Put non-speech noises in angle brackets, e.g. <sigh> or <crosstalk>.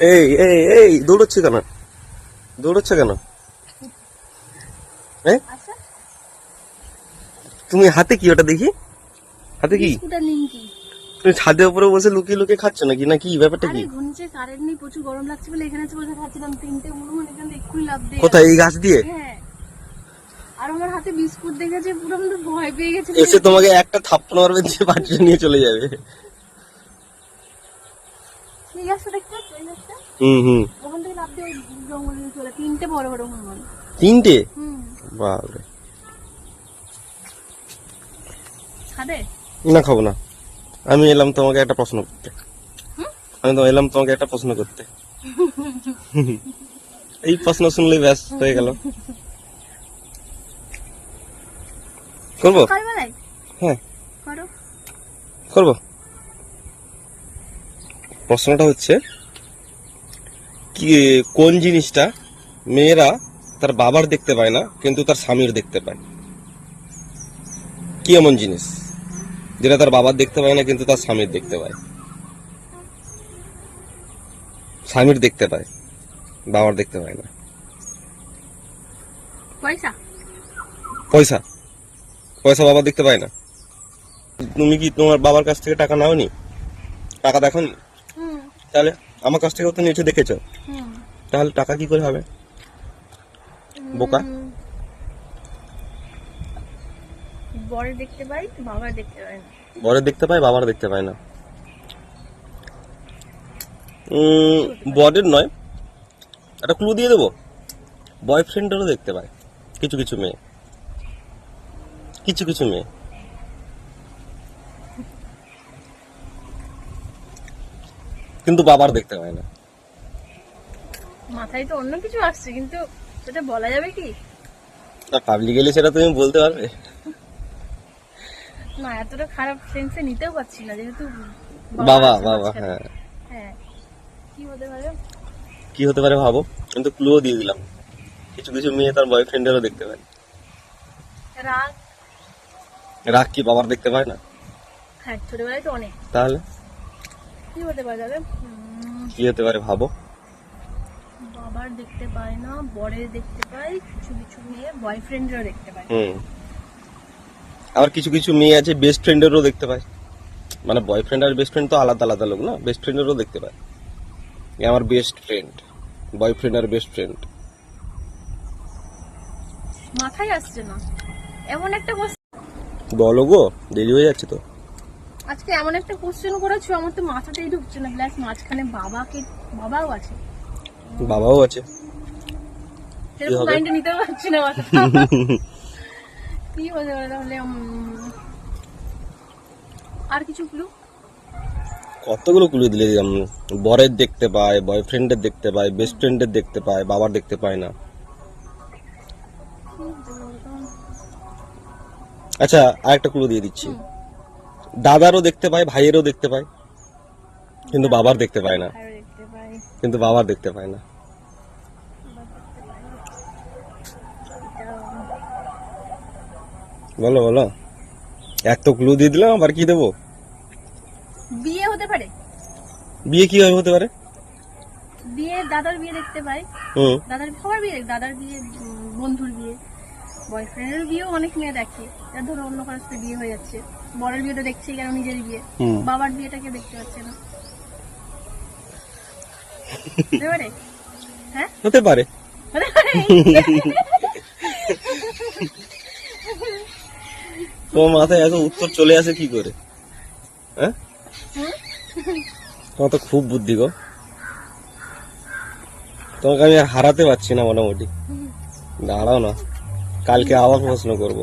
এই এই এই দৌড়চ্ছে কেন? দৌড়চ্ছে কেন? আচ্ছা। তুমি হাতে কি ওটা দেখি? হাতে কি? তুমি ছাদের উপরে বসে লুকিয়ে লুকিয়ে খাচ্ছ নাকি? না কি ব্যাপারটা কি? ঘনিচে কারেন্ট নেই প্রচুর গরম লাগছে বলে এখানে এসে বসে খাচ্ছিলাম। তিনটে এক্ষুনি লাভ দিয়ে কোথায় এই গাছ। দিয়ে? হ্যাঁ। আর আমার হাতে বিস্কুট দেখেছে পুরো ভয় পেয়ে গেছি। এসে তোমাকে একটা থাপ্পড় মারবে দিয়ে বাড়িতে নিয়ে চলে যাবে। এই গাছটা দেখতে পাচ্ছ? এই গাছটা হুম হুম। ওখান থেকে লাভ দিয়ে ওই জঙ্গলে চলে তিনটে বড় বড় হনুমান। তিনটে? হুম। বাপরে। খাবে? না খাব না। আমি এলাম তোমাকে একটা প্রশ্ন করতে। আমি তো এলাম তোমাকে একটা প্রশ্ন করতে। এই প্রশ্ন শুনলে ব্যাস হয়ে গেল। করব? হ্যাঁ। করব? প্রশ্নটা হচ্ছে কি কোন জিনিসটা মেয়েরা তার বাবার দেখতে পায় না কিন্তু তার স্বামীর দেখতে পায়? কি এমন জিনিস যেটা তার বাবার দেখতে পায় না কিন্তু তার স্বামীর দেখতে পায়? স্বামীর দেখতে পায় বাবার দেখতে পায় না। পয়সা। পয়সা? পয়সা বাবা দেখতে পায় না? তুমি কি তোমার বাবার কাছ থেকে টাকা নাওনি? টাকা দেখো তাহলে আমার কাছ থেকেও তো নিচে দেখেছ? তাহলে টাকা কি করে হবে? বোকা। বরে দেখতে পাই বাবা দেখতে পাই না। দেখতে পায় বাবার দেখতে পায় না। বরের নয় একটা ক্লু দিয়ে দেবো। বয়ফ্রেন্ডেরও দেখতে পায় কিছু কিছু মেয়ে। কিছু কিছু মেয়ে। কিন্তু বাবার দেখতে পায় না। মাথায় তো অন্য কিছু আসছে কিন্তু সেটা বলা যাবে কি? না পাবলিক গেলে সেটা তুমি বলতে পারবে। না এতটা খারাপ সেন্সে নিতেও পারছি না যেহেতু বাবা বাবা হ্যাঁ। হ্যাঁ কি হতে পারে? কি হতে পারে ভাবো কিন্তু ক্লুও দিয়ে দিলাম। কিছু কিছু মেয়ে তার বয়ফ্রেন্ডেরও দেখতে পায়। রাগ? রাগ কি বাবার দেখতে পায় না? হ্যাঁ ছোটবেলায় তো অনেক। তাহলে? কি হতে পারে তাহলে কি হতে পারে ভাবো। বাবার দেখতে পায় না বরের দেখতে পাই কিছু কিছু মেয়ে বয়ফ্রেন্ডেরও দেখতে পায়। হুম। আবার কিছু কিছু মেয়ে আছে বেস্ট ফ্রেন্ডেরও দেখতে পায়। মানে বয়ফ্রেন্ড আর বেস্ট ফ্রেন্ড তো আলাদা আলাদা লোক না বেস্ট ফ্রেন্ডেরও দেখতে পায়। আমার বেস্ট ফ্রেন্ড বয়ফ্রেন্ড আর বেস্ট ফ্রেন্ড মাথায় আসছে না। এমন একটা বলো গো দেরি হয়ে যাচ্ছে তো। আজকে এমন একটা কোশ্চেন করেছ আমার তো মাথাতেই ঢুকছে না। প্লাস মাঝখানে বাবাকে বাবাও আছে। বাবাও আছে। সেরকম? নিতে পারছি না <laughs> কি পারে তাহলে আর কিছু ক্লু কতগুলো কুলে দিলে দিলাম? বরের দেখতে পায় বয়ফ্রেন্ডের দেখতে পায় বেস্ট ফ্রেন্ডের দেখতে পায় বাবার দেখতে পায় না। আচ্ছা আরেকটা ক্লু দিয়ে দিচ্ছি। দাদারও দেখতে পায় ভাইয়েরও দেখতে পায় কিন্তু বাবার দেখতে পায় না। কিন্তু বাবার দেখতে পায় না। বলো বলো। এত ক্লু দিয়ে দিলাম আবার কি দেবো? বিয়ে হতে পারে। বিয়ে কীভাবে হতে পারে? বিয়ে দাদার বিয়ে দেখতে পাই হুম। দাদার সবার বিয়ে দাদার বিয়ে বন্ধুর বিয়ে। বয়ফ্রেন্ডের বিয়েও অনেক মেয়ে দেখে। যার ধরো অন্য কারোর সাথে বিয়ে হয়ে যাচ্ছে। বড়ের বিয়ে তো দেখছেই কেন নিজের বিয়ে? বাবার বিয়েটাকে দেখতে পাচ্ছে না। হ্যাঁ? হতে পারে। তোমার মাথায় এত উত্তর চলে আসে কি করে? হ্যাঁ? তোমার তো খুব বুদ্ধি গো। তোমাকে আমি হারাতে পারছি না মোটামুটি। দাঁড়াও না। কালকে আবার প্রশ্ন করব।